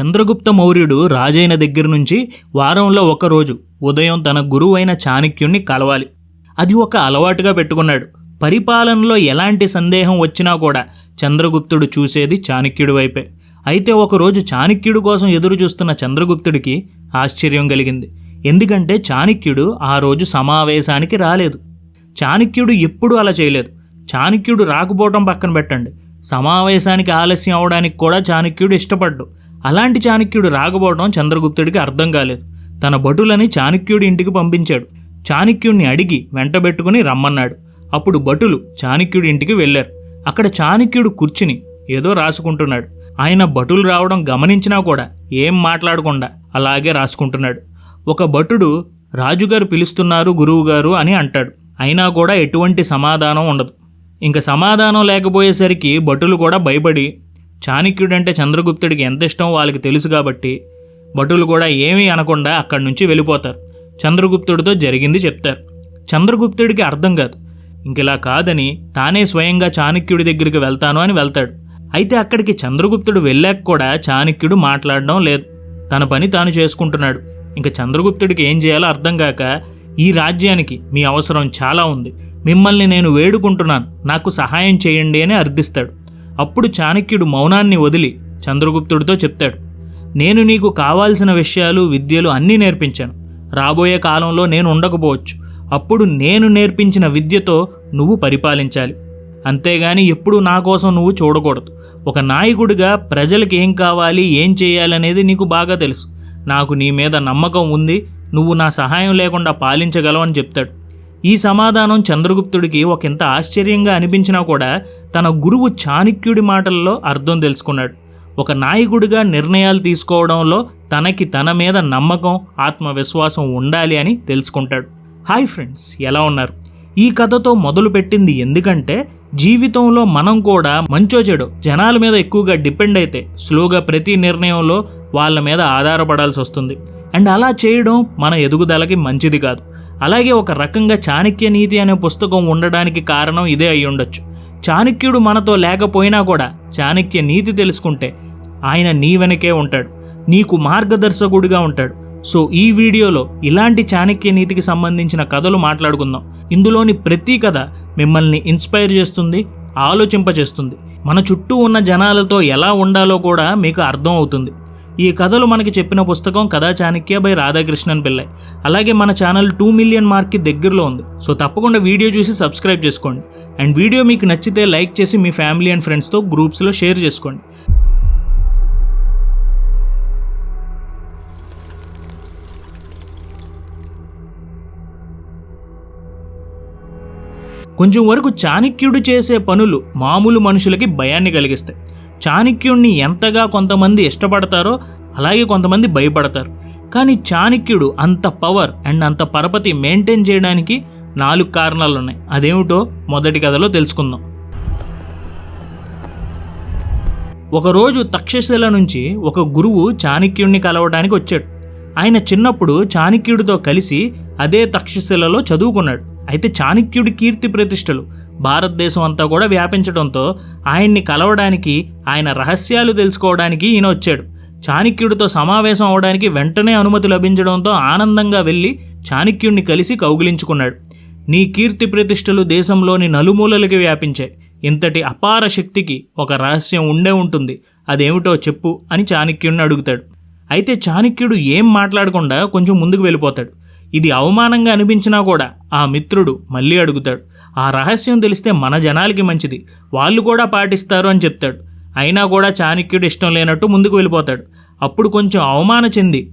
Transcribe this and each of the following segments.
చంద్రగుప్త మౌర్యుడు రాజైన దగ్గర నుంచి వారంలో ఒకరోజు ఉదయం తన గురువైన చాణక్యుణ్ణి కలవాలి. అది ఒక అలవాటుగా పెట్టుకున్నాడు. పరిపాలనలో ఎలాంటి సందేహం వచ్చినా కూడా చంద్రగుప్తుడు చూసేది చాణక్యుడి వైపే. అయితే ఒకరోజు చాణక్యుడి కోసం ఎదురు చూస్తున్న చంద్రగుప్తుడికి ఆశ్చర్యం కలిగింది. ఎందుకంటే చాణక్యుడు ఆ రోజు సమావేశానికి రాలేదు. చాణక్యుడు ఎప్పుడూ అలా చేయలేదు. చాణక్యుడు రాకపోవటం పక్కన పెట్టండి. సమావేశానికి ఆలస్యం అవడానికి కూడా చాణక్యుడు ఇష్టపడ్డు. అలాంటి చాణక్యుడు రాకపోవడం చంద్రగుప్తుడికి అర్థం కాలేదు. తన భటులని చాణక్యుడి ఇంటికి పంపించాడు. చాణక్యుడిని అడిగి వెంటబెట్టుకుని రమ్మన్నాడు. అప్పుడు భటులు చాణక్యుడి ఇంటికి వెళ్ళారు. అక్కడ చాణక్యుడు కూర్చుని ఏదో రాసుకుంటున్నాడు. ఆయన భటులు రావడం గమనించినా కూడా ఏం మాట్లాడకుండా అలాగే రాసుకుంటున్నాడు. ఒక భటుడు రాజుగారు పిలుస్తున్నారు గురువుగారు అని అంటాడు. అయినా కూడా ఎటువంటి సమాధానం ఉండదు. ఇంకా సమాధానం లేకపోయేసరికి భటులు కూడా భయపడి చాణక్యుడంటే చంద్రగుప్తుడికి ఎంత ఇష్టం వాళ్ళకి తెలుసు కాబట్టి భటులు కూడా ఏమీ అనకుండా అక్కడి నుంచి వెళ్ళిపోతారు. చంద్రగుప్తుడితో జరిగింది చెప్తారు. చంద్రగుప్తుడికి అర్థం కాదు. ఇంకిలా కాదని తానే స్వయంగా చాణక్యుడి దగ్గరికి వెళ్తాను అని వెళ్తాడు. అయితే అక్కడికి చంద్రగుప్తుడు వెళ్ళాక కూడా చాణక్యుడు మాట్లాడడం లేదు. తన పని తాను చేసుకుంటున్నాడు. ఇంకా చంద్రగుప్తుడికి ఏం చేయాలో అర్థం కాక ఈ రాజ్యానికి మీ అవసరం చాలా ఉంది. మిమ్మల్ని నేను వేడుకుంటున్నాను. నాకు సహాయం చేయండి అని అర్థిస్తాడు. అప్పుడు చాణక్యుడు మౌనాన్ని వదిలి చంద్రగుప్తుడితో చెప్తాడు నేను నీకు కావాల్సిన విషయాలు విద్యలు అన్నీ నేర్పించాను. రాబోయే కాలంలో నేను ఉండకపోవచ్చు. అప్పుడు నేను నేర్పించిన విద్యతో నువ్వు పరిపాలించాలి. అంతేగాని ఎప్పుడు నా కోసం నువ్వు చూడకూడదు. ఒక నాయకుడిగా ప్రజలకు ఏం కావాలి ఏం చేయాలనేది నీకు బాగా తెలుసు. నాకు నీ మీద నమ్మకం ఉంది. నువ్వు నా సహాయం లేకుండా పాలించగలవని చెప్తాడు. ఈ సమాధానం చంద్రగుప్తుడికి ఒకంత ఆశ్చర్యంగా అనిపించినా కూడా తన గురువు చాణక్యుడి మాటల్లో అర్థం తెలుసుకున్నాడు. ఒక నాయకుడిగా నిర్ణయాలు తీసుకోవడంలో తనకి తన మీద నమ్మకం ఆత్మవిశ్వాసం ఉండాలి అని తెలుసుకుంటాడు. హాయ్ ఫ్రెండ్స్ ఎలా ఉన్నారు? ఈ కథతో మొదలుపెట్టింది ఎందుకంటే జీవితంలో మనం కూడా మంచో చెడు జనాల మీద ఎక్కువగా డిపెండ్ అయితే స్లోగా ప్రతి నిర్ణయంలో వాళ్ళ మీద ఆధారపడాల్సి వస్తుంది. అండ్ అలా చేయడం మన ఎదుగుదలకి మంచిది కాదు. అలాగే ఒక రకంగా చాణక్య నీతి అనే పుస్తకం ఉండడానికి కారణం ఇదే అయి ఉండొచ్చు. చాణక్యుడు మనతో లేకపోయినా కూడా చాణక్య నీతి తెలుసుకుంటే ఆయన నీ వెనకే ఉంటాడు. నీకు మార్గదర్శకుడిగా ఉంటాడు. సో ఈ వీడియోలో ఇలాంటి చాణక్య నీతికి సంబంధించిన కథలు మాట్లాడుకుందాం. ఇందులోని ప్రతి కథ మిమ్మల్ని ఇన్స్పైర్ చేస్తుంది ఆలోచింపజేస్తుంది. మన చుట్టూ ఉన్న జనాలతో ఎలా ఉండాలో కూడా మీకు అర్థం అవుతుంది. ఈ కథలు మనకి చెప్పిన పుస్తకం కథా చాణక్య బై రాధాకృష్ణన్ పిల్లై. అలాగే మన ఛానల్ టూ మిలియన్ మార్క్కి దగ్గరలో ఉంది. సో తప్పకుండా వీడియో చూసి సబ్స్క్రైబ్ చేసుకోండి. అండ్ వీడియో మీకు నచ్చితే లైక్ చేసి మీ ఫ్యామిలీ అండ్ ఫ్రెండ్స్తో గ్రూప్స్లో షేర్ చేసుకోండి. కొంచెం వరకు చాణక్యుడు చేసే పనులు మామూలు మనుషులకి భయాన్ని కలిగిస్తాయి. చాణక్యుణ్ణి ఎంతగా కొంతమంది ఇష్టపడతారో అలాగే కొంతమంది భయపడతారు. కానీ చాణక్యుడు అంత పవర్ అండ్ అంత పరపతి మెయింటైన్ చేయడానికి నాలుగు కారణాలు ఉన్నాయి అదేమిటో మొదటి కథలో తెలుసుకుందాం. ఒకరోజు తక్షశిల నుంచి ఒక గురువు చాణక్యుడిని కలవడానికి వచ్చాడు. ఆయన చిన్నప్పుడు చాణక్యుడితో కలిసి అదే తక్షశిలలో చదువుకున్నాడు. అయితే చాణక్యుడి కీర్తి ప్రతిష్టలు భారతదేశం అంతా కూడా వ్యాపించడంతో ఆయన్ని కలవడానికి ఆయన రహస్యాలు తెలుసుకోవడానికి ఈయన వచ్చాడు. చాణక్యుడితో సమావేశం అవడానికి వెంటనే అనుమతి లభించడంతో ఆనందంగా వెళ్ళి చాణక్యుడిని కలిసి కౌగిలించుకున్నాడు. నీ కీర్తి ప్రతిష్టలు దేశంలోని నలుమూలలకి వ్యాపించాయి. ఇంతటి అపార శక్తికి ఒక రహస్యం ఉండే ఉంటుంది. అదేమిటో చెప్పు అని చాణక్యుడిని అడుగుతాడు. అయితే చాణక్యుడు ఏం మాట్లాడకుండా కొంచెం ముందుకు వెళ్ళిపోతాడు. ఇది అవమానంగా అనిపించినా కూడా ఆ మిత్రుడు మళ్ళీ అడుగుతాడు ఆ రహస్యం తెలిస్తే మన జనాలకి మంచిది వాళ్ళు కూడా పాటిస్తారు అని చెప్తాడు. అయినా కూడా చాణక్యుడు ఇష్టం లేనట్టు ముందుకు వెళ్ళిపోతాడు. అప్పుడు కొంచెం అవమాన చెంది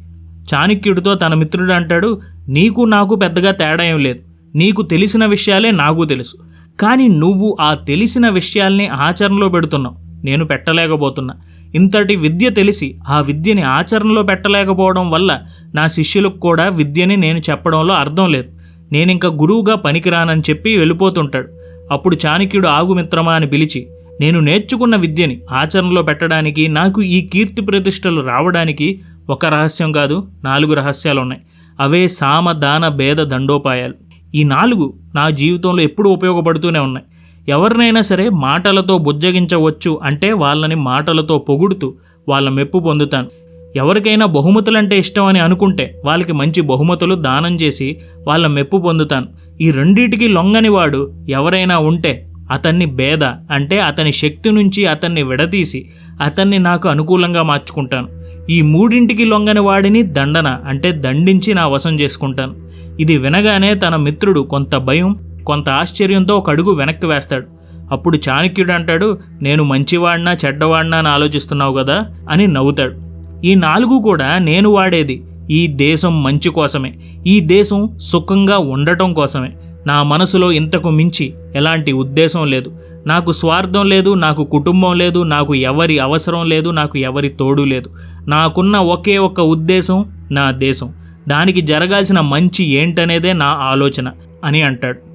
చాణక్యుడితో తన మిత్రుడు అంటాడు నీకు నాకు పెద్దగా తేడా ఏం లేదు. నీకు తెలిసిన విషయాలే నాకు తెలుసు. కానీ నువ్వు ఆ తెలిసిన విషయాల్ని ఆచరణలో పెడుతున్నావు. నేను పెట్టలేకపోతున్నా. ఇంతటి విద్య తెలిసి ఆ విద్యని ఆచరణలో పెట్టలేకపోవడం వల్ల నా శిష్యులకు కూడా విద్యని నేను చెప్పడంలో అర్థం లేదు. నేను ఇంకా గురువుగా పనికిరానని చెప్పి వెళ్ళిపోతుంటాడు. అప్పుడు చాణక్యుడు ఆగుమిత్రమా అని పిలిచి నేను నేర్చుకున్న విద్యని ఆచరణలో పెట్టడానికి నాకు ఈ కీర్తి ప్రతిష్టలు రావడానికి ఒక రహస్యం కాదు నాలుగు రహస్యాలు ఉన్నాయి అవే సామ దాన భేద దండోపాయాలు. ఈ నాలుగు నా జీవితంలో ఎప్పుడూ ఉపయోగపడుతూనే ఉన్నాయి. ఎవరినైనా సరే మాటలతో బుజ్జగించవచ్చు అంటే వాళ్ళని మాటలతో పొగుడుతూ వాళ్ళ మెప్పు పొందుతాను. ఎవరికైనా బహుమతులంటే ఇష్టం అని అనుకుంటే వాళ్ళకి మంచి బహుమతులు దానం చేసి వాళ్ళ మెప్పు పొందుతాను. ఈ రెండిటికి లొంగని వాడు ఎవరైనా ఉంటే అతన్ని భేద అంటే అతని శక్తి నుంచి అతన్ని విడదీసి అతన్ని నాకు అనుకూలంగా మార్చుకుంటాను. ఈ మూడింటికి లొంగని వాడిని దండన అంటే దండించి నా వశం చేసుకుంటాను. ఇది వినగానే తన మిత్రుడు కొంత భయం కొంత ఆశ్చర్యంతో ఒక అడుగు వెనక్కి వేస్తాడు. అప్పుడు చాణక్యుడు అంటాడు నేను మంచివాడినా చెడ్డవాడినా అని ఆలోచిస్తున్నావు కదా? అని నవ్వుతాడు. ఈ నాలుగు కూడా నేను వాడేది. ఈ దేశం మంచి కోసమే. ఈ దేశం సుఖంగా ఉండటం కోసమే. నా మనసులో ఇంతకు మించి ఎలాంటి ఉద్దేశం లేదు. నాకు స్వార్థం లేదు నాకు కుటుంబం లేదు నాకు ఎవరి అవసరం లేదు నాకు ఎవరి తోడు లేదు. నాకున్న ఒకే ఒక్క ఉద్దేశం నా దేశం. దానికి జరగాల్సిన మంచి ఏంటనేదే నా ఆలోచన అని అంటాడు.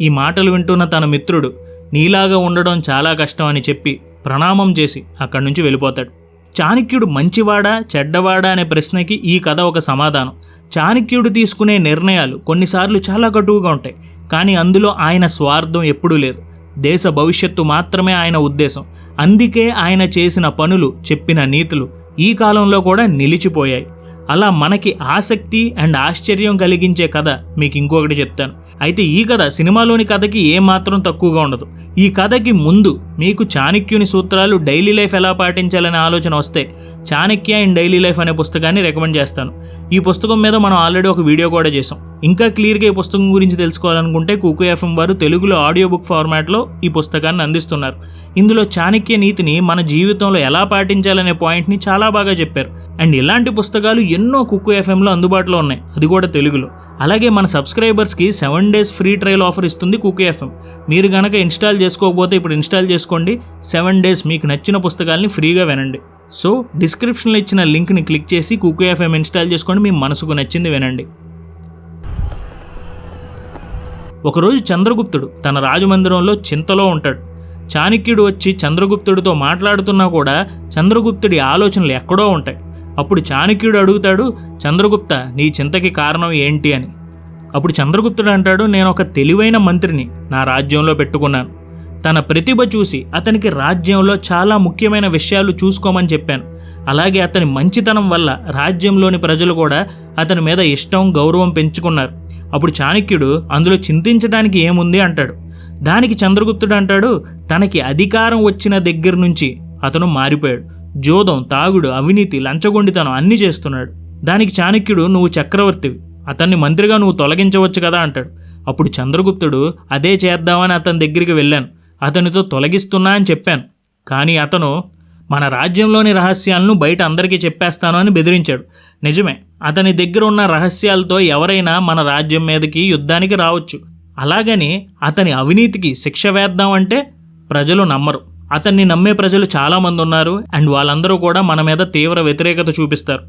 ఈ మాటలు వింటున్న తన మిత్రుడు నీలాగా ఉండడం చాలా కష్టం అని చెప్పి ప్రణామం చేసి అక్కడి నుంచి వెళ్ళిపోతాడు. చాణక్యుడు మంచివాడా చెడ్డవాడా అనే ప్రశ్నకి ఈ కథ ఒక సమాధానం. చాణక్యుడు తీసుకునే నిర్ణయాలు కొన్నిసార్లు చాలా కటువుగా ఉంటాయి కానీ అందులో ఆయన స్వార్థం ఎప్పుడూ లేదు. దేశ భవిష్యత్తు మాత్రమే ఆయన ఉద్దేశం. అందుకే ఆయన చేసిన పనులు చెప్పిన నీతులు ఈ కాలంలో కూడా నిలిచిపోయాయి. అలా మనకి ఆసక్తి అండ్ ఆశ్చర్యం కలిగించే కథ మీకు ఇంకొకటి చెప్తాను. అయితే ఈ కథ సినిమాలోని కథకి ఏమాత్రం తక్కువగా ఉండదు. ఈ కథకి ముందు మీకు చాణక్యుని సూత్రాలు డైలీ లైఫ్ ఎలా పాటించాలనే ఆలోచన వస్తే చాణక్య ఇన్ డైలీ లైఫ్ అనే పుస్తకాన్ని రికమెండ్ చేస్తాను. ఈ పుస్తకం మీద మనం ఆల్రెడీ ఒక వీడియో కూడా చేసాం ఇంకా క్లియర్గా ఈ పుస్తకం గురించి తెలుసుకోవాలనుకుంటే కుకు ఎఫ్ఎం వారు తెలుగులో ఆడియో బుక్ ఫార్మాట్లో ఈ పుస్తకాన్ని అందిస్తున్నారు. ఇందులో చాణక్య నీతిని మన జీవితంలో ఎలా పాటించాలనే పాయింట్ని చాలా బాగా చెప్పారు. అండ్ ఇలాంటి పుస్తకాలు ఎన్నో కుక్కు ఎఫ్ఎంలో అందుబాటులో ఉన్నాయి. అది కూడా తెలుగులో. అలాగే మన సబ్స్క్రైబర్స్కి seven days free trial offer ఇస్తుంది కుక్కు ఎఫ్ఎం. మీరు కనుక ఇన్స్టాల్ చేసుకోకపోతే ఇప్పుడు ఇన్స్టాల్ చేసుకోండి. సెవెన్ డేస్ మీకు నచ్చిన పుస్తకాలని ఫ్రీగా వినండి. సో డిస్క్రిప్షన్లో ఇచ్చిన లింక్ని క్లిక్ చేసి కుక్కు ఎఫ్ఎం ఇన్స్టాల్ చేసుకోండి మీ మనసుకు నచ్చింది వినండి. ఒకరోజు చంద్రగుప్తుడు తన రాజమందిరంలో చింతలో ఉంటాడు. చాణక్యుడు వచ్చి చంద్రగుప్తుడితో మాట్లాడుతున్నా కూడా చంద్రగుప్తుడి ఆలోచనలు ఎక్కడో ఉంటాయి. అప్పుడు చాణక్యుడు అడుగుతాడు చంద్రగుప్త నీ చింతకి కారణం ఏంటి అని? అప్పుడు చంద్రగుప్తుడు అంటాడు నేను ఒక తెలివైన మంత్రిని నా రాజ్యంలో పెట్టుకున్నాను. తన ప్రతిభ చూసి అతనికి రాజ్యంలో చాలా ముఖ్యమైన విషయాలు చూసుకోమని చెప్పాను. అలాగే అతని మంచితనం వల్ల రాజ్యంలోని ప్రజలు కూడా అతని మీద ఇష్టం గౌరవం పెంచుకున్నారు. అప్పుడు చాణక్యుడు అందులో చింతించడానికి ఏముంది? అంటాడు. దానికి చంద్రగుప్తుడు అంటాడు తనకి అధికారం వచ్చిన దగ్గర నుంచి అతను మారిపోయాడు. జోదం తాగుడు అవినీతి లంచగొండితనం అన్నీ చేస్తున్నాడు. దానికి చాణక్యుడు నువ్వు చక్రవర్తివి. అతన్ని మంత్రిగా నువ్వు తొలగించవచ్చు కదా అంటాడు. అప్పుడు చంద్రగుప్తుడు అదే చేద్దామని అతని దగ్గరికి వెళ్ళాను. అతనితో తొలగిస్తున్నా అని చెప్పాను. కానీ అతను మన రాజ్యంలోని రహస్యాలను బయట అందరికీ చెప్పేస్తాను అని బెదిరించాడు. నిజమే అతని దగ్గర ఉన్న రహస్యాలతో ఎవరైనా మన రాజ్యం మీదకి యుద్ధానికి రావచ్చు. అలాగని అతని అవినీతికి శిక్ష వేద్దామంటే ప్రజలు నమ్మరు. అతన్ని నమ్మే ప్రజలు చాలామంది ఉన్నారు అండ్ వాళ్ళందరూ కూడా మన మీద తీవ్ర వ్యతిరేకత చూపిస్తారు.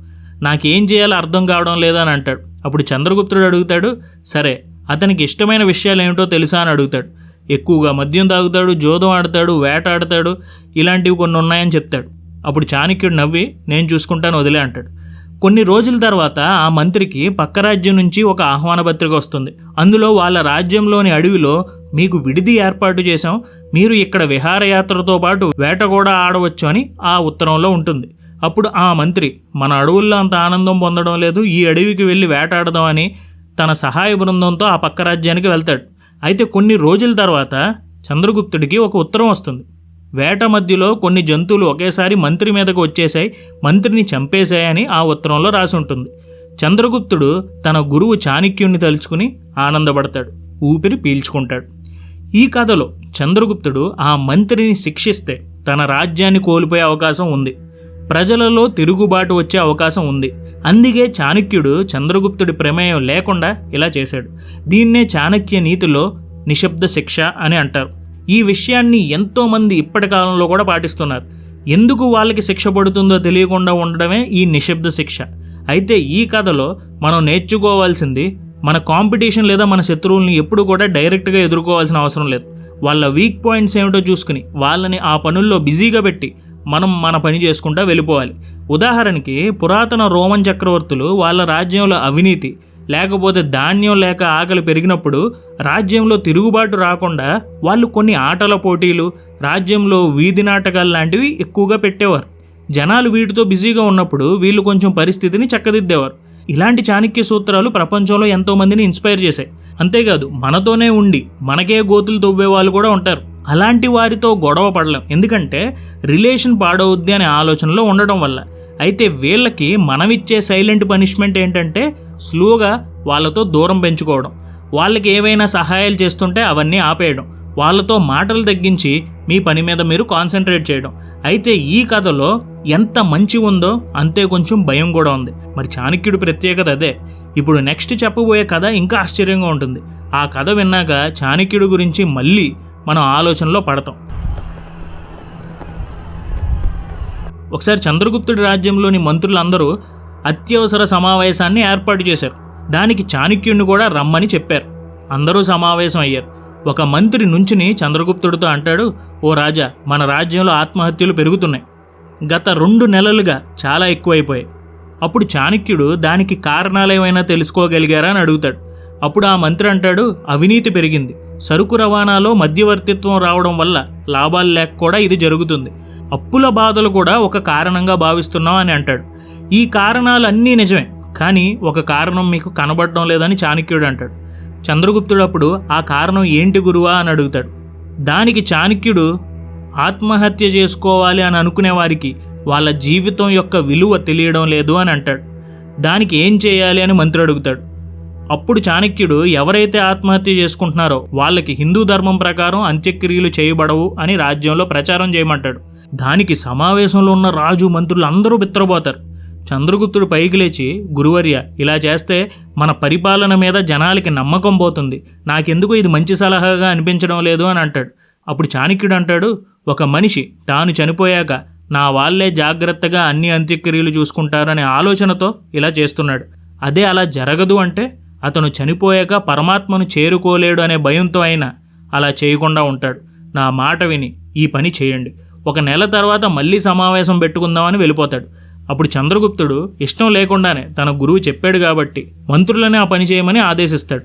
నాకేం చేయాలో అర్థం కావడం లేదని అంటాడు. అప్పుడు చంద్రగుప్తుడు అడుగుతాడు సరే అతనికి ఇష్టమైన విషయాలు ఏమిటో తెలుసా? అని అడుగుతాడు. ఎక్కువగా మద్యం తాగుతాడు జోదం ఆడతాడు వేట ఆడతాడు ఇలాంటివి కొన్ని ఉన్నాయని చెప్తాడు. అప్పుడు చాణక్యుడు నవ్వి నేను చూసుకుంటాను వదిలే అంటాడు. కొన్ని రోజుల తర్వాత ఆ మంత్రికి పక్క రాజ్యం నుంచి ఒక ఆహ్వాన పత్రిక వస్తుంది. అందులో వాళ్ళ రాజ్యంలోని అడవిలో మీకు విడిది ఏర్పాటు చేశాం మీరు ఇక్కడ విహారయాత్రతో పాటు వేట కూడా ఆడవచ్చు అని ఆ ఉత్తరంలో ఉంటుంది. అప్పుడు ఆ మంత్రి మన అడవుల్లో అంత ఆనందం పొందడం లేదు ఈ అడవికి వెళ్ళి వేటాడదామని తన సహాయ బృందంతో ఆ పక్క రాజ్యానికి వెళ్తాడు. అయితే కొన్ని రోజుల తర్వాత చంద్రగుప్తుడికి ఒక ఉత్తరం వస్తుంది. వేట మధ్యలో కొన్ని జంతువులు ఒకేసారి మంత్రి మీదకు వచ్చేసాయి మంత్రిని చంపేశాయని ఆ ఉత్తరంలో రాసి ఉంటుంది చంద్రగుప్తుడు తన గురువు చాణక్యుణ్ణి తలుచుకుని ఆనందపడతాడు ఊపిరి పీల్చుకుంటాడు. ఈ కథలో చంద్రగుప్తుడు ఆ మంత్రిని శిక్షిస్తే తన రాజ్యాన్ని కోల్పోయే అవకాశం ఉంది ప్రజలలో తిరుగుబాటు వచ్చే అవకాశం ఉంది. అందుకే చాణక్యుడు చంద్రగుప్తుడి ప్రమేయం లేకుండా ఇలా చేశాడు. దీన్నే చాణక్య నీతిలో నిశ్శబ్ద శిక్ష అని అంటారు. ఈ విషయాన్ని ఎంతోమంది ఇప్పటి కాలంలో కూడా పాటిస్తున్నారు. ఎందుకు వాళ్ళకి శిక్ష పడుతుందో తెలియకుండా ఉండడమే ఈ నిశ్శబ్ద శిక్ష. అయితే ఈ కథలో మనం నేర్చుకోవాల్సింది మన కాంపిటీషన్ లేదా మన శత్రువుల్ని ఎప్పుడు కూడా డైరెక్ట్గా ఎదుర్కోవాల్సిన అవసరం లేదు. వాళ్ళ వీక్ పాయింట్స్ ఏమిటో చూసుకుని వాళ్ళని ఆ పనుల్లో బిజీగా పెట్టి మనం మన పని చేసుకుంటా వెళ్ళిపోవాలి. ఉదాహరణకి పురాతన రోమన్ చక్రవర్తులు వాళ్ళ రాజ్యంలో అవినీతి లేకపోతే ధాన్యం లేక ఆకలి పెరిగినప్పుడు రాజ్యంలో తిరుగుబాటు రాకుండా వాళ్ళు కొన్ని ఆటల పోటీలు రాజ్యంలో వీధి నాటకాలు లాంటివి ఎక్కువగా పెట్టేవారు. జనాలు వీటితో బిజీగా ఉన్నప్పుడు వీళ్ళు కొంచెం పరిస్థితిని చక్కదిద్దేవారు. ఇలాంటి చాణక్య సూత్రాలు ప్రపంచంలో ఎంతోమందిని ఇన్స్పైర్ చేశాయి. అంతేకాదు మనతోనే ఉండి మనకే గోతులు తవ్వే వాళ్ళు కూడా ఉంటారు. అలాంటి వారితో గొడవ పడలేం. ఎందుకంటే రిలేషన్ పాడవుద్ది అనే ఆలోచనలో ఉండటం వల్ల. అయితే వీళ్ళకి మనమిచ్చే సైలెంట్ పనిష్మెంట్ ఏంటంటే స్లోగా వాళ్ళతో దూరం పెంచుకోవడం. వాళ్ళకి ఏవైనా సహాయాలు చేస్తుంటే అవన్నీ ఆపేయడం. వాళ్ళతో మాటలు తగ్గించి మీ పని మీద మీరు కాన్సన్ట్రేట్ చేయడం. అయితే ఈ కథలో ఎంత మంచి ఉందో అంతే కొంచెం భయం కూడా ఉంది. మరి చాణక్యుడు ప్రత్యేకత అదే. ఇప్పుడు నెక్స్ట్ చెప్పబోయే కథ ఇంకా ఆశ్చర్యంగా ఉంటుంది. ఆ కథ విన్నాక చాణక్యుడి గురించి మళ్ళీ మనం ఆలోచనలో పడతాం. ఒకసారి చంద్రగుప్తుడి రాజ్యంలోని మంత్రులందరూ అత్యవసర సమావేశాన్ని ఏర్పాటు చేశారు. దానికి చాణక్యుణ్ణి కూడా రమ్మని చెప్పారు. అందరూ సమావేశం అయ్యారు. ఒక మంత్రి నుంచుని చంద్రగుప్తుడితో అంటాడు ఓ రాజా మన రాజ్యంలో ఆత్మహత్యలు పెరుగుతున్నాయి. గత రెండు నెలలుగా చాలా ఎక్కువైపోయాయి. అప్పుడు చాణక్యుడు దానికి కారణాలు ఏమైనా తెలుసుకోగలిగారా అని అడుగుతాడు. అప్పుడు ఆ మంత్రి అంటాడు అవినీతి పెరిగింది. సరుకు రవాణాలో మధ్యవర్తిత్వం రావడం వల్ల లాభాలు లేక కూడా ఇది జరుగుతుంది. అప్పుల బాధలు కూడా ఒక కారణంగా భావిస్తున్నాం అని అంటాడు. ఈ కారణాలన్నీ నిజమే కానీ ఒక కారణం మీకు కనబడడం లేదని చాణక్యుడు అంటాడు. చంద్రగుప్తుడు అప్పుడు ఆ కారణం ఏంటి గురువా అని అడుగుతాడు. దానికి చాణక్యుడు ఆత్మహత్య చేసుకోవాలి అని అనుకునే వారికి వాళ్ళ జీవితం యొక్క విలువ తెలియడం లేదు అని అంటాడు. దానికి ఏం చేయాలి అని మంత్రి అడుగుతాడు. అప్పుడు చాణక్యుడు ఎవరైతే ఆత్మహత్య చేసుకుంటున్నారో వాళ్ళకి హిందూ ధర్మం ప్రకారం అంత్యక్రియలు చేయబడవు అని రాజ్యంలో ప్రచారం చేయమంటాడు. దానికి సమావేశంలో ఉన్న రాజు మంత్రులు అందరూ బిత్తరబోతారు చంద్రగుప్తుడు పైకి లేచి గురువర్య ఇలా చేస్తే మన పరిపాలన మీద జనాలకి నమ్మకం పోతుంది. నాకెందుకు ఇది మంచి సలహాగా అనిపించడం లేదు అని అంటాడు. అప్పుడు చాణక్యుడు అంటాడు ఒక మనిషి తాను చనిపోయాక నా వాళ్ళే జాగ్రత్తగా అన్ని అంత్యక్రియలు చూసుకుంటారనే ఆలోచనతో ఇలా చేస్తున్నాడు. అదే అలా జరగదు అంటే అతను చనిపోయాక పరమాత్మను చేరుకోలేడు అనే భయంతో అయినా అలా చేయకుండా ఉంటాడు. నా మాట విని ఈ పని చేయండి. ఒక నెల తర్వాత మళ్ళీ సమావేశం పెట్టుకుందామని వెళ్ళిపోతాడు. అప్పుడు చంద్రగుప్తుడు ఇష్టం లేకుండానే తన గురువు చెప్పాడు కాబట్టి మంత్రులనే ఆ పని చేయమని ఆదేశిస్తాడు.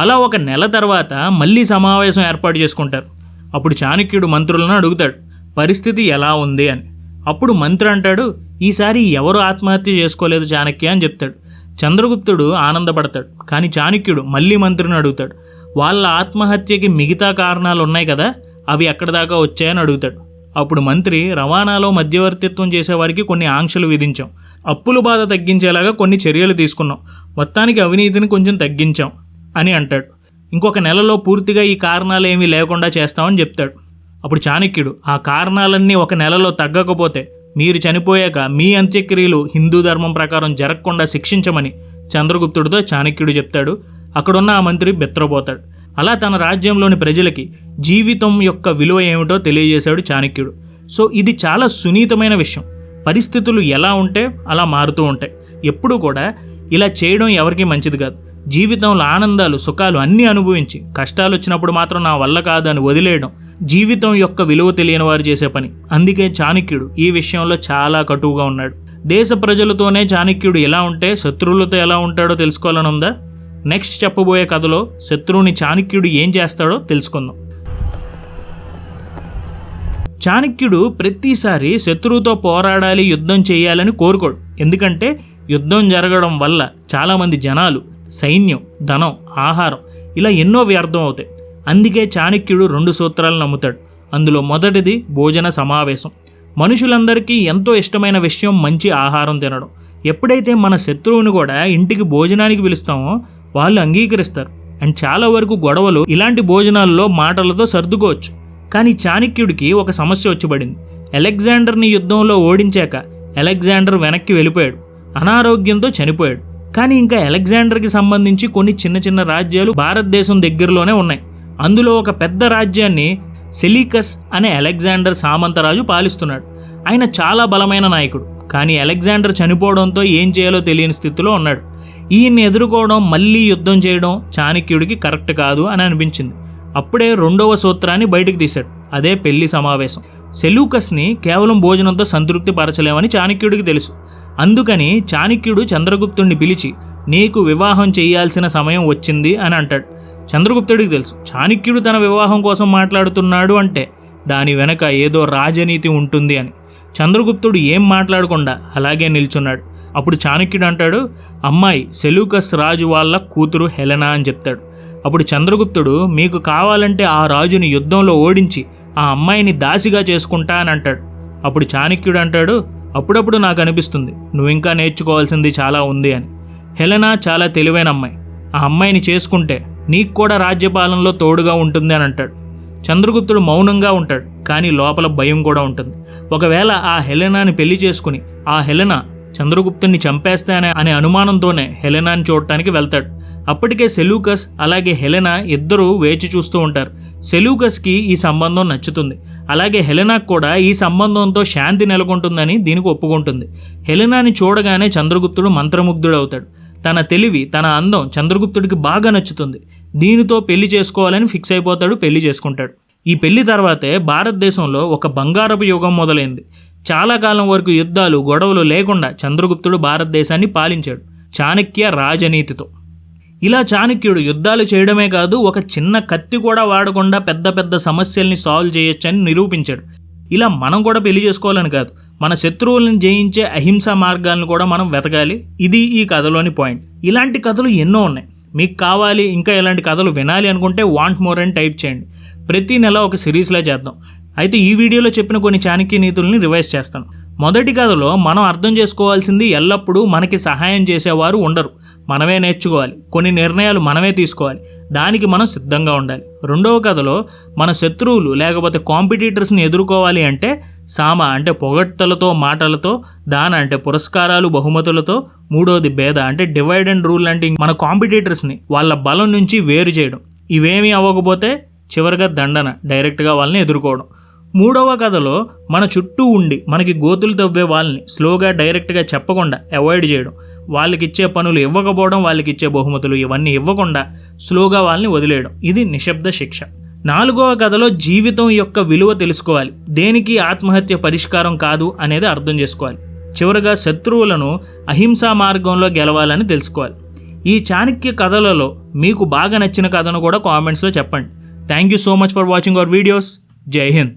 అలా ఒక నెల తర్వాత మళ్ళీ సమావేశం ఏర్పాటు చేసుకుంటారు. అప్పుడు చాణక్యుడు మంత్రులను అడుగుతాడు పరిస్థితి ఎలా ఉంది? అని. అప్పుడు మంత్రి అంటాడు ఈసారి ఎవరు ఆత్మహత్య చేసుకోలేదు చాణక్య? అని చెప్తాడు. చంద్రగుప్తుడు ఆనందపడతాడు కానీ చాణక్యుడు మళ్ళీ మంత్రిని అడుగుతాడు వాళ్ళ ఆత్మహత్యకి మిగతా కారణాలు ఉన్నాయి కదా అవి ఎక్కడి దాకా వచ్చాయని అడుగుతాడు. అప్పుడు మంత్రి రవాణాలో మధ్యవర్తిత్వం చేసేవారికి కొన్ని ఆంక్షలు విధించాం. అప్పుల బాధ తగ్గించేలాగా కొన్ని చర్యలు తీసుకున్నాం. మొత్తానికి అవినీతిని కొంచెం తగ్గించాం అని అంటాడు. ఇంకొక నెలలో పూర్తిగా ఈ కారణాలు ఏమీ లేకుండా చేస్తామని చెప్తాడు. అప్పుడు చాణక్యుడు ఆ కారణాలన్నీ ఒక నెలలో తగ్గకపోతే మీరు చనిపోయాక మీ అంత్యక్రియలు హిందూ ధర్మం ప్రకారం జరగకుండా శిక్షించమని చంద్రగుప్తుడితో చాణక్యుడు చెప్తాడు. అక్కడున్న ఆ మంత్రి బెత్రపోతాడు. అలా తన రాజ్యంలోని ప్రజలకి జీవితం యొక్క విలువ ఏమిటో తెలియజేశాడు చాణక్యుడు. సో ఇది చాలా సునీతమైన విషయం. పరిస్థితులు ఎలా ఉంటే అలా మారుతూ ఉంటాయి. ఎప్పుడూ కూడా ఇలా చేయడం ఎవరికీ మంచిది కాదు. జీవితంలో ఆనందాలు సుఖాలు అన్నీ అనుభవించి కష్టాలు వచ్చినప్పుడు మాత్రం నా వల్ల కాదు అని వదిలేయడం జీవితం యొక్క విలువ తెలియని వారు చేసే పని. అందుకే చాణక్యుడు ఈ విషయంలో చాలా కటువుగా ఉన్నాడు. దేశ ప్రజలతోనే చాణక్యుడు ఎలా ఉంటే శత్రువులతో ఎలా ఉంటాడో తెలుసుకోవాలని ఉందా? నెక్స్ట్ చెప్పబోయే కథలో శత్రువుని చాణక్యుడు ఏం చేస్తాడో తెలుసుకుందాం. చాణక్యుడు ప్రతిసారి శత్రువుతో పోరాడాలి యుద్ధం చేయాలని కోరుకోడు. ఎందుకంటే యుద్ధం జరగడం వల్ల చాలామంది జనాలు సైన్యం ధనం ఆహారం ఇలా ఎన్నో వ్యర్థం అవుతాయి. అందుకే చాణక్యుడు రెండు సూత్రాలు నమ్ముతాడు. అందులో మొదటిది భోజన సమావేశం. మనుషులందరికీ ఎంతో ఇష్టమైన విషయం మంచి ఆహారం తినడం. ఎప్పుడైతే మన శత్రువుని కూడా ఇంటికి భోజనానికి పిలుస్తామో వాళ్ళు అంగీకరిస్తారు. అండ్ చాలా వరకు గొడవలు ఇలాంటి భోజనాల్లో మాటలతో సర్దుకోవచ్చు. కానీ చాణక్యుడికి ఒక సమస్య వచ్చిపడింది అలెగ్జాండర్ని యుద్ధంలో ఓడించాక అలెగ్జాండర్ వెనక్కి వెళ్ళిపోయాడు. అనారోగ్యంతో చనిపోయాడు. కానీ ఇంకా అలెగ్జాండర్కి సంబంధించి కొన్ని చిన్న చిన్న రాజ్యాలు భారతదేశం దగ్గరలోనే ఉన్నాయి. అందులో ఒక పెద్ద రాజ్యాన్ని సెలీకస్ అనే అలెగ్జాండర్ సామంతరాజు పాలిస్తున్నాడు. ఆయన చాలా బలమైన నాయకుడు. కానీ అలెగ్జాండర్ చనిపోవడంతో ఏం చేయాలో తెలియని స్థితిలో ఉన్నాడు. ఈయన్ని ఎదుర్కోవడం మళ్ళీ యుద్ధం చేయడం చాణక్యుడికి కరెక్ట్ కాదు అని అనిపించింది. అప్పుడే రెండవ సూత్రాన్ని బయటకు తీశాడు. అదే పెళ్ళి సమావేశం. సెలూకస్ని కేవలం భోజనంతో సంతృప్తి పరచలేమని చాణక్యుడికి తెలుసు. అందుకని చాణక్యుడు చంద్రగుప్తుడిని పిలిచి నీకు వివాహం చేయాల్సిన సమయం వచ్చింది అని అంటాడు. చంద్రగుప్తుడికి తెలుసు. చాణక్యుడు తన వివాహం కోసం మాట్లాడుతున్నాడు అంటే దాని వెనక ఏదో రాజనీతి ఉంటుంది అని. చంద్రగుప్తుడు ఏం మాట్లాడకుండా అలాగే నిల్చున్నాడు. అప్పుడు చాణక్యుడు అంటాడు అమ్మాయి సెలూకస్ రాజు వాళ్ళ కూతురు హెలెనా అని చెప్తాడు. అప్పుడు చంద్రగుప్తుడు మీకు కావాలంటే ఆ రాజుని యుద్ధంలో ఓడించి ఆ అమ్మాయిని దాసిగా చేసుకుంటా అని అంటాడు. అప్పుడు చాణక్యుడు అంటాడు అప్పుడప్పుడు నాకు అనిపిస్తుంది నువ్వు ఇంకా నేర్చుకోవాల్సింది చాలా ఉంది అని. హెలెనా చాలా తెలివైన అమ్మాయి. ఆ అమ్మాయిని చేసుకుంటే నీకు కూడా రాజ్యపాలనలో తోడుగా ఉంటుంది అని అంటాడు. చంద్రగుప్తుడు మౌనంగా ఉంటాడు కానీ లోపల భయం కూడా ఉంటుంది. ఒకవేళ ఆ హెలెనాని పెళ్ళి చేసుకుని ఆ హెలెనా చంద్రగుప్తుని చంపేస్తానే అనే అనుమానంతోనే హెలెనాని చూడటానికి వెళ్తాడు. అప్పటికే సెలూకస్ అలాగే హెలెనా ఇద్దరూ వేచి చూస్తూ ఉంటారు. సెలూకస్కి ఈ సంబంధం నచ్చుతుంది. అలాగే హెలెనాకు కూడా ఈ సంబంధంతో శాంతి నెలకొంటుందని దీనికి ఒప్పుకుంటుంది. హెలెనాని చూడగానే చంద్రగుప్తుడు మంత్రముగ్ధుడవుతాడు. తన తెలివి తన అందం చంద్రగుప్తుడికి బాగా నచ్చుతుంది. దీనితో పెళ్ళి చేసుకోవాలని ఫిక్స్ అయిపోతాడు పెళ్ళి చేసుకుంటాడు. ఈ పెళ్ళి తర్వాతే భారతదేశంలో ఒక బంగారపు యుగం మొదలైంది. చాలా కాలం వరకు యుద్ధాలు గొడవలు లేకుండా చంద్రగుప్తుడు భారతదేశాన్ని పాలించాడు చాణక్య రాజనీతితో. ఇలా చాణక్యుడు యుద్ధాలు చేయడమే కాదు ఒక చిన్న కత్తి కూడా వాడకుండా పెద్ద పెద్ద సమస్యల్ని సాల్వ్ చేయొచ్చని నిరూపించాడు. ఇలా మనం కూడా పెళ్ళి చేసుకోవాలని కాదు మన శత్రువులను జయించే అహింసా మార్గాలను కూడా మనం వెతకాలి. ఇది ఈ కథలోని పాయింట్. ఇలాంటి కథలు ఎన్నో ఉన్నాయి. మీకు కావాలి ఇంకా ఇలాంటి కథలు వినాలి అనుకుంటే వాంట్ మోర్ అని టైప్ చేయండి. ప్రతి నెల ఒక సిరీస్లా చేద్దాం. అయితే ఈ వీడియోలో చెప్పిన కొన్ని చాణక్య నీతుల్ని రివైజ్ చేస్తాను. మొదటి కథలో మనం అర్థం చేసుకోవాల్సింది ఎల్లప్పుడూ మనకి సహాయం చేసేవారు ఉండరు. మనమే నేర్చుకోవాలి. కొన్ని నిర్ణయాలు మనమే తీసుకోవాలి. దానికి మనం సిద్ధంగా ఉండాలి. రెండవ కథలో మన శత్రువులు లేకపోతే కాంపిటీటర్స్ని ఎదుర్కోవాలి అంటే సామ అంటే పొగడ్తలతో మాటలతో దాన అంటే పురస్కారాలు బహుమతులతో మూడోది భేద అంటే డివైడ్ అండ్ రూల్ అంటే మన కాంపిటీటర్స్ని వాళ్ళ బలం నుంచి వేరు చేయడం. ఇవేమీ అవ్వకపోతే చివరిగా దండన డైరెక్ట్గా వాళ్ళని ఎదుర్కోవడం. మూడవ కథలో మన చుట్టూ ఉండి మనకి గోతులు తవ్వే వాళ్ళని స్లోగా డైరెక్ట్గా చెప్పకుండా అవాయిడ్ చేయడం. వాళ్ళకి ఇచ్చే పనులు ఇవ్వకపోవడం వాళ్ళకి ఇచ్చే బహుమతులు ఇవన్నీ ఇవ్వకుండా స్లోగా వాళ్ళని వదిలేయడం. ఇది నిశ్శబ్ద శిక్ష. నాలుగవ కథలో జీవితం యొక్క విలువ తెలుసుకోవాలి. దేనికి ఆత్మహత్య పరిష్కారం కాదు అనేది అర్థం చేసుకోవాలి. చివరగా శత్రువులను అహింసా మార్గంలో గెలవాలని తెలుసుకోవాలి. ఈ చాణక్య కథలలో మీకు బాగా నచ్చిన కథను కూడా కామెంట్స్లో చెప్పండి. Thank you so much for watching our videos. జై హింద్.